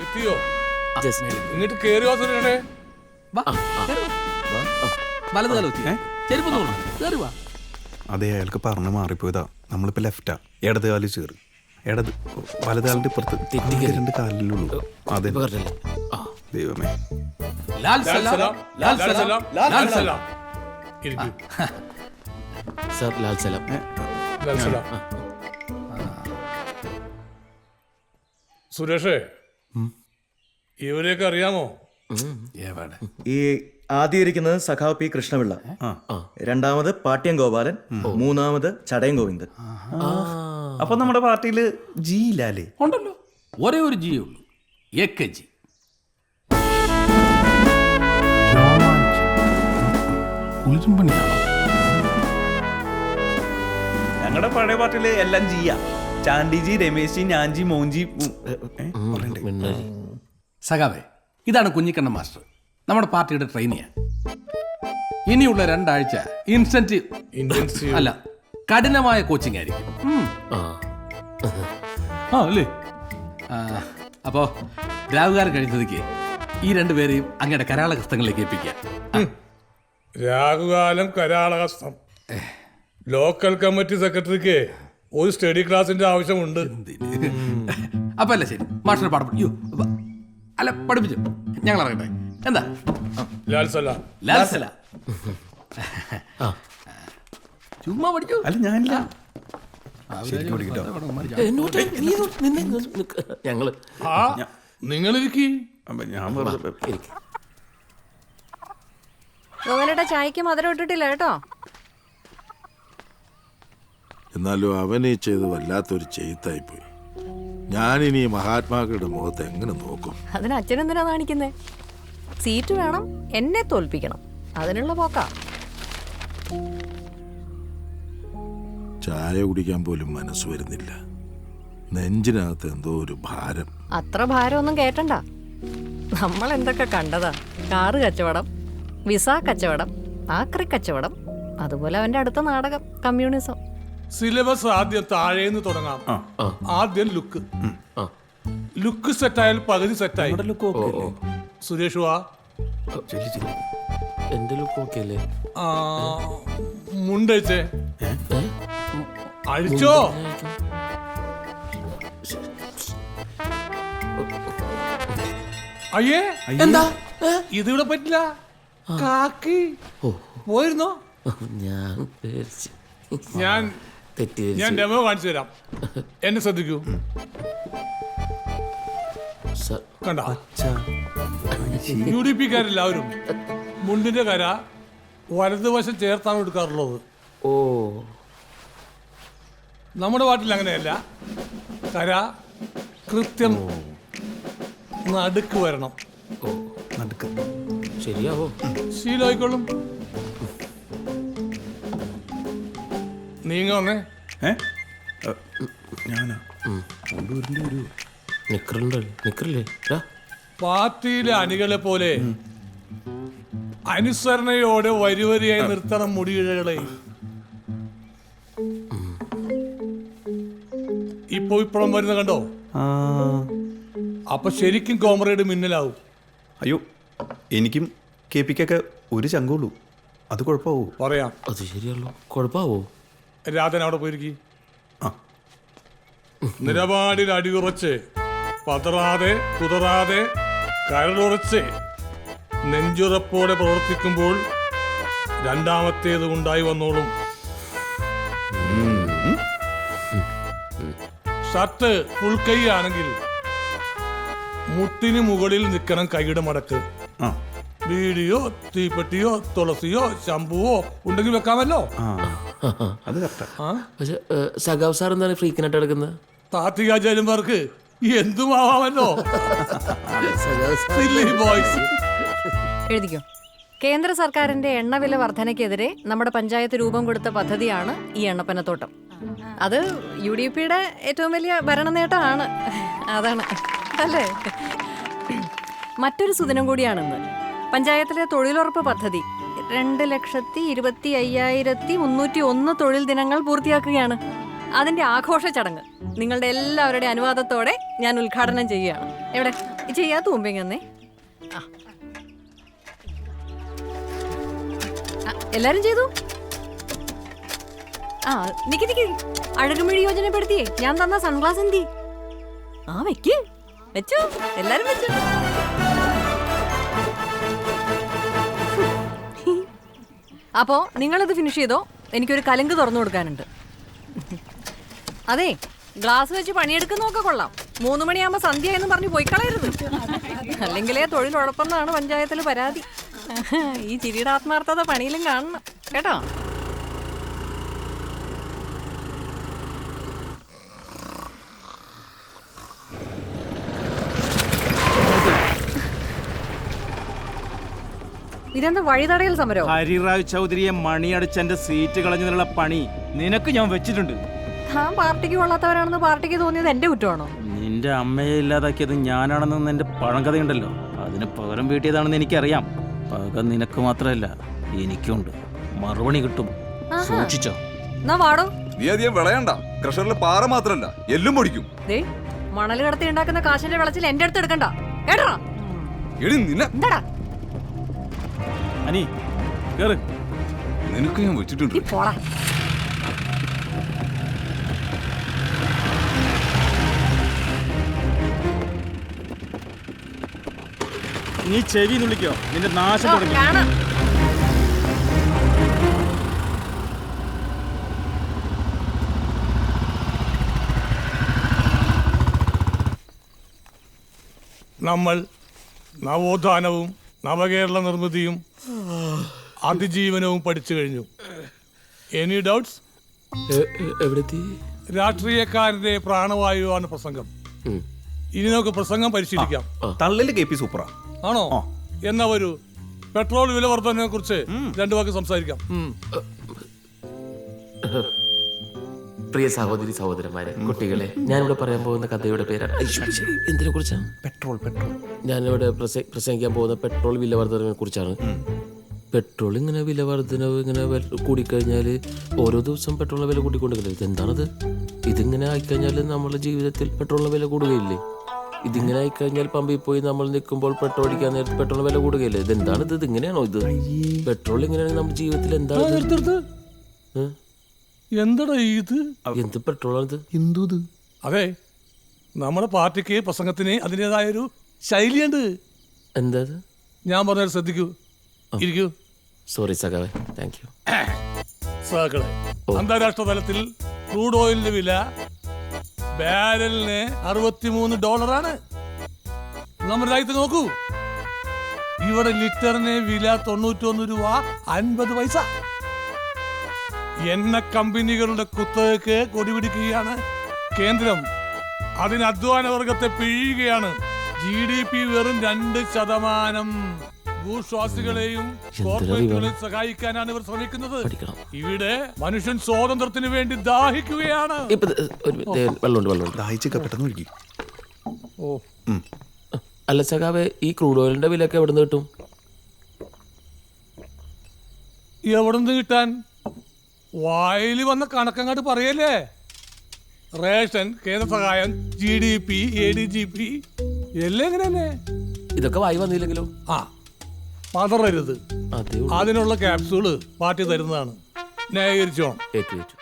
എത്തിയോ ഇങ്ങോട്ട് കേറി വാ സുരേഷേ. വാ, കേറ് വാ. വലത് കാലം വെച്ച് ചെരുപ്പ് തോന്നും കയറി വാ. അതെ അയാൾക്ക് പറഞ്ഞു മാറിപ്പോയതാ. നമ്മളിപ്പോ ലെഫ്റ്റാ. ഇടത് കാലിൽ ചേറ് ഇടത് വലത് കാലിന്റെ ഇപ്പുറത്ത് തെറ്റിക്കരുത്. ആകെ രണ്ട് കാലിലുള്ളൂ അതെ. ദൈവമേ. ലാൽ സലാം. ലാൽ സലാം. ലാൽ സലാം. സർ ലാൽ സലാം. ലാൽ സലാം. സുരേഷേ ഇവരെയൊക്കെ അറിയാമോ? ഈ ആദ്യം ഇരിക്കുന്നത് സഖാവ് പി കൃഷ്ണപിള്ള. രണ്ടാമത് പാട്യം ഗോപാലൻ. മൂന്നാമത് ചടയം ഗോവിന്ദൻ. അപ്പൊ നമ്മുടെ പാർട്ടിയിൽ ജി ഇല്ലാലേ? ഉണ്ടല്ലോ. ഒരേ ഒരു ജി ഉള്ളൂ. A K G. ഞങ്ങളുടെ പഴയ പാർട്ടിയിൽ എല്ലാം ജിയാ ചാണ്ടിജി രമേശ് ജി ഞാൻജി മോൻജി സഖാവെ ഇതാണ് കുഞ്ഞിക്കണ്ണ മാസ്റ്റർ. നമ്മുടെ പാർട്ടിയുടെ ട്രെയിനിയാ. ഇനിയുള്ള രണ്ടാഴ്ച ഇൻസെന്റീവ് അല്ല കഠിനമായ കോച്ചിങ് ആയിരിക്കും. ആ. അല്ലേ? അപ്പോ രാവുകാരൻ കഴിച്ചതിക്ക് ഈ രണ്ടുപേരെയും അങ്ങയുടെ കരാള ഹസ്തങ്ങളിലേക്ക് ഏൽപ്പിക്കുക രാഹുകാലം കരാളഹസ്തം. ലോക്കൽ കമ്മിറ്റി സെക്രട്ടറിക്ക് ഒരു സ്റ്റഡി ക്ലാസിന്റെ ആവശ്യമുണ്ട്. അപ്പൊ അല്ല ശരി. മാഷിനെ പാഠം പഠി- അല്ല പഠിപ്പിച്ചു. ഞങ്ങൾ അറിയട്ടെ എന്താ? ലാൽസല സലാം. ലാൽസല ചുമ്മാ പഠിക്കൂ. അല്ല ഞാനില്ല. ഞങ്ങൾ നിങ്ങളിരിക്കി ഞാൻ ചായക്ക് മധുരം ഇട്ടിട്ടില്ല കേട്ടോ? എന്നാലും അവനെ ചെയ്ത് വല്ലാത്തൊരു ചെയ്ത്തായിപ്പോയി. ഞാനിനി മഹാത്മാക്കളുടെ മുഖത്ത് എങ്ങനെ നോക്കും? അതിന് അച്ഛനെന്തിനാ കാണിക്കുന്നേ സീറ്റ് വേണം എന്നെ തോൽപ്പിക്കണം. അതിനുള്ള പോക്കാ. ചായ കുടിക്കാൻ പോലും മനസ്സ് വരുന്നില്ല. നെഞ്ചിനകത്ത് എന്തോ ഒരു ഭാരം. അത്ര ഭാരമൊന്നും കേട്ടണ്ട. നമ്മൾ എന്തൊക്കെ കണ്ടതാ? കാറ് കച്ചവടം വിസ കച്ചവടം ആക്രി കച്ചവടം അതുപോലെ അവന്റെ അടുത്ത നാടകം കമ്മ്യൂണിസം. സിലബസ് ആദ്യം താഴേന്ന് തുടങ്ങാം. ആദ്യം ലുക്ക്. ലുക്ക് സെറ്റായാൽ പകുതി സെറ്റായി. ലുക്ക് ഓക്കെ അല്ലേ? സുരേഷ് വാ. എന്റെ ലുക്ക് ഓക്കെ അല്ലേ? മുണ്ടഴിച്ചേ അഴിച്ചോ. അയ്യേ. എന്താ? ഇതിവിടെ പറ്റില്ല. കാക്കി. പോയിരുന്നോ? ഞാൻ ഞാൻ തെറ്റിദ്ധരിച്ചു. ഞാൻ ഡെമോ കാണിച്ചു തരാം. എന്നെ ശ്രദ്ധിക്കൂ. സാർ കണ്ട? യു ഡി പിക്കാരെല്ലാവരും മുണ്ടിന്റെ കര വലതുവശം ചേർത്താണ് എടുക്കാറുള്ളത്. ഓ. നമ്മുടെ പാട്ടിൽ അങ്ങനെയല്ല. കര കൃത്യം നടുക്ക് വരണം. ശരിയാവോ? ശീലമായിക്കോളും. നീങ്ങ വന്നേ ഏ? ഏ, ഞാനാ? നിക്കറുണ്ടല്ലോ നിക്കറില്ലേ. പാർട്ടിയിലെ അണികളെ പോലെ അനുസരണയോടെ വരിവരിയായി നിർത്തണം മുടിയിഴകളെ. ഇപ്പൊ ഇപ്പഴം വരുന്ന കണ്ടോ? ആ. അപ്പൊ ശരിക്കും കോമറേഡ് മിന്നലാവും. അയ്യോ എനിക്കും കെ പിക്കൊക്കെ ഒരു ചങ്കുള്ളൂ. അത് കുഴപ്പമാവോ? പറയാം. അത് ശരിയല്ലോ കുഴപ്പാവോ രാധൻ അവിടെ പോയിരിക്കി. നിലപാടിൽ അടിയുറച്ച് പതറാതെ കുതറാതെ കരളുറച്ച് നെഞ്ചുറപ്പോടെ പ്രവർത്തിക്കുമ്പോൾ രണ്ടാമത്തേത് ഉണ്ടായി വന്നോളും. ഷർട്ട് ഫുൾ കൈ ആണെങ്കിൽ മുട്ടിന് മുകളിൽ നിൽക്കണം കൈയുടെ മടക്ക്. വീഡിയോ തീപ്പെട്ടിയോ തുളസിയോ ശംഭുവോ ഉണ്ടെങ്കിൽ വെക്കാമല്ലോ. അത് കറക്റ്റാ. പക്ഷെ സഖാവ് സാർ എന്താണ് ഫ്രീക്കിനായിട്ട് എടുക്കുന്നത് താത്വികാചാര്യന്മാർക്ക് എന്തുമാവാമല്ലോ Silly ബോയ്സ് എഴുതിക്കോ. കേന്ദ്ര സർക്കാരിന്റെ എണ്ണവില വർധനയ്ക്കെതിരെ നമ്മുടെ പഞ്ചായത്ത് രൂപം കൊടുത്ത പദ്ധതിയാണ് ഈ എണ്ണപ്പനത്തോട്ടം. അത് യു ഡി പിയുടെ ഏറ്റവും വലിയ ഭരണ നേട്ടമാണ് അതാണ്. അല്ലേ? മറ്റൊരു സുദിനം കൂടിയാണെന്ന്. പഞ്ചായത്തിലെ തൊഴിലുറപ്പ് പദ്ധതി രണ്ട് ലക്ഷത്തി ഇരുപത്തി അയ്യായിരത്തി മുന്നൂറ്റി ഒന്ന് തൊഴിൽ ദിനങ്ങൾ പൂർത്തിയാക്കുകയാണ്. അതിന്റെ ആഘോഷ ചടങ്ങ്. നിങ്ങളുടെ എല്ലാവരുടെ അനുവാദത്തോടെ ഞാൻ ഉദ്ഘാടനം ചെയ്യുകയാണ്. എവിടെ? ചെയ്യാത്ത മുമ്പിങ്ങന്നേ ആ, എല്ലാരും ചെയ്തു? ആ നിക്ക് നിക്ക്. അഴകുമിഴി യോജനപ്പെടുത്തിയേ. ഞാൻ തന്ന സൺഗ്ലാസ് എന്തി? ആ വെക്ക്. വെച്ചോ. എല്ലാരും വെച്ചു. അപ്പോ നിങ്ങളിത് ഫിനിഷ് ചെയ്തോ? എനിക്കൊരു കലങ്ക് തുറന്നു കൊടുക്കാനുണ്ട്. അതെ ഗ്ലാസ് വെച്ച് പണിയെടുക്കുന്നൊക്കെ കൊള്ളാം. മൂന്ന് മണിയാകുമ്പോ സന്ധ്യ എന്ന് പറഞ്ഞ് പോയി കളയരുത്. അല്ലെങ്കിലേ തൊഴിൽ ഉഴപ്പെന്നാണ് പഞ്ചായത്തിൽ പരാതി. ഈ ചിരിയുടെ ആത്മാർത്ഥത പണിയിലും കാണണം. കേട്ടോ? ഇതെന്താ വഴിതടയൽ സമരോ? ഹരിറാവ് ചൗധരിയെ മണിയടിച്ചെന്റെ സീറ്റ് കളഞ്ഞതിനുള്ള പണി നിനക്ക് ഞാൻ വെച്ചിട്ടുണ്ട്. താൻ പാർട്ടിക്ക് കൊള്ളാത്തവരാണെന്ന് പാർട്ടിക്ക് തോന്നിയത് എന്റെ കുറ്റമാണോ? നിന്റെ അമ്മയെ ഇല്ലാതാക്കിയത് ഞാനാണെന്ന് എന്റെ പഴങ്കഥയുണ്ടല്ലോ. അതിന് പകരം വീട്ടിയതാണെന്ന് എനിക്കറിയാം. പക നിനക്ക് മാത്രമല്ല എനിക്കുണ്ട്. മറുപണി കിട്ടും. സൂക്ഷിച്ചോ. എന്നാ വാടോ. നീ അധികം വിളയണ്ട. ക്രഷറിൽ പാറ മാത്രല്ല എല്ലും പൊടിക്കും. ദേ മണൽ കടത്തി ഉണ്ടാക്കുന്ന കാശിന്റെ വിളച്ചിൽ എന്റെ അടുത്ത് എടുക്കണ്ട. കേട്ടോ എടി നിന്നെ എന്താടാ? അനി കേറ്. നിനക്ക് ഞാൻ വെച്ചിട്ടുണ്ട്. നീ പോടാ. നീ ചെവി നുള്ളിക്കോ നിന്റെ നാശം തുടങ്ങി. നമ്മൾ നവോത്ഥാനവും നവകേരള നിർമ്മിതിയും അതിജീവനവും പഠിച്ചു കഴിഞ്ഞു. എനി ഡൗട്ട്സ് രാഷ്ട്രീയക്കാരന്റെ പ്രാണവായുവാണ് പ്രസംഗം. ഇനി നമുക്ക് പ്രസംഗം പരിശീലിക്കാം. തള്ളിൽ കെ പി സൂപ്പറാ. ആണോ? എന്നാ വരൂ. പെട്രോൾ വില വർധനയെ കുറിച്ച് രണ്ടു വാക്ക് സംസാരിക്കാം. പ്രിയ സഹോദരി സഹോദരന്മാരെ കുട്ടികളെ ഞാനിവിടെ പറയാൻ പോകുന്ന കഥയുടെ പേരാണ് എന്തിനെ കുറിച്ചാണ് പെട്രോൾ പെട്രോൾ. ഞാനിവിടെ പ്രസ- പ്രസംഗിക്കാൻ പോകുന്ന പെട്രോൾ വില വർധനവിനെ കുറിച്ചാണ് പെട്രോൾ ഇങ്ങനെ വില വർധനവ് ഇങ്ങനെ കൂടിക്കഴിഞ്ഞാൽ ഓരോ ദിവസം പെട്രോളിന്റെ വില കൂട്ടിക്കൊണ്ടിരിക്കുന്നത് ഇതെന്താണത്? ഇതിങ്ങനെ ആയിക്കഴിഞ്ഞാൽ നമ്മുടെ ജീവിതത്തിൽ പെട്രോളിന്റെ വില കൂടുകയില്ലേ? ഇതിങ്ങനെ ആയിക്കഴിഞ്ഞാൽ പമ്പിൽ പോയി നമ്മൾ നിൽക്കുമ്പോൾ പെട്രോൾ അടിക്കാൻ നേരത്തെ പെട്രോളിന് വില കൂടുകയില്ലേ? ഇതെന്താണ് ഇത് ഇങ്ങനെയാണോ ഇത്? പെട്രോൾ ഇങ്ങനെയാണെങ്കിൽ നമ്മുടെ ജീവിതത്തിൽ എന്താണ്? എന്തടാ ഇത്? എന്ത് പെട്രോളാണിത് എന്തു ഇത് അതെ നമ്മുടെ പാർട്ടിക്ക് പ്രസംഗത്തിന് അതിന്റെതായൊരു ശൈലിയുണ്ട്. എന്താ ഞാൻ പറഞ്ഞാൽ ശ്രദ്ധിക്കൂ. ഇരിക്കൂ. സോറി സഖാവേ. താങ്ക് യു സഹകളെ അന്താരാഷ്ട്ര തലത്തിൽ ക്രൂഡ് ഓയിലിന്റെ വില ബാരലിന് അറുപത്തിമൂന്ന് ഡോളറാണ്. നമ്മുടെ രാജ്യത്ത് നോക്കൂ. ഇവിടെ ലിറ്ററിന് വില തൊണ്ണൂറ്റൊന്ന് രൂപ അൻപത് പൈസ. എണ്ണ കമ്പനികളുടെ കുത്തകക്ക് കൊടിപിടിക്കുകയാണ്. കേന്ദ്രം അതിന് അധ്വാന വർഗത്തെ പിഴിയുകയാണ്. ജി ഡി പി വെറും രണ്ട് ശതമാനം. ഭൂശ്വാസികളെയും കോർപ്പറേറ്റുകളെയും സഹായിക്കാനാണ് ഇവർ ശ്രമിക്കുന്നത്. ഇവിടെ മനുഷ്യൻ സ്വാതന്ത്ര്യത്തിന് വേണ്ടി ദാഹിക്കുകയാണ്. ഓ. അല്ല സഖാവേ ഈ ക്രൂഡ് ഓയിലിന്റെ വിലയൊക്കെ എവിടെ നിന്ന് കിട്ടും? എവിടെ നിന്ന് കിട്ടാൻ? വായിൽ വന്ന കണക്കങ്ങാട്ട് പറയല്ലേ? റേഷൻ കേന്ദ്ര സഹായം G D P A D G P എല്ലാം എങ്ങനെയല്ലേ ഇതൊക്കെ വായി വന്നില്ലെങ്കിലോ? ആ പതറരുത്. അതിനുള്ള ക്യാപ്സൂൾ പാർട്ടി തരുന്നതാണ്. ന്യായീകരിച്ചോണം. ഏറ്റു ഏറ്റു.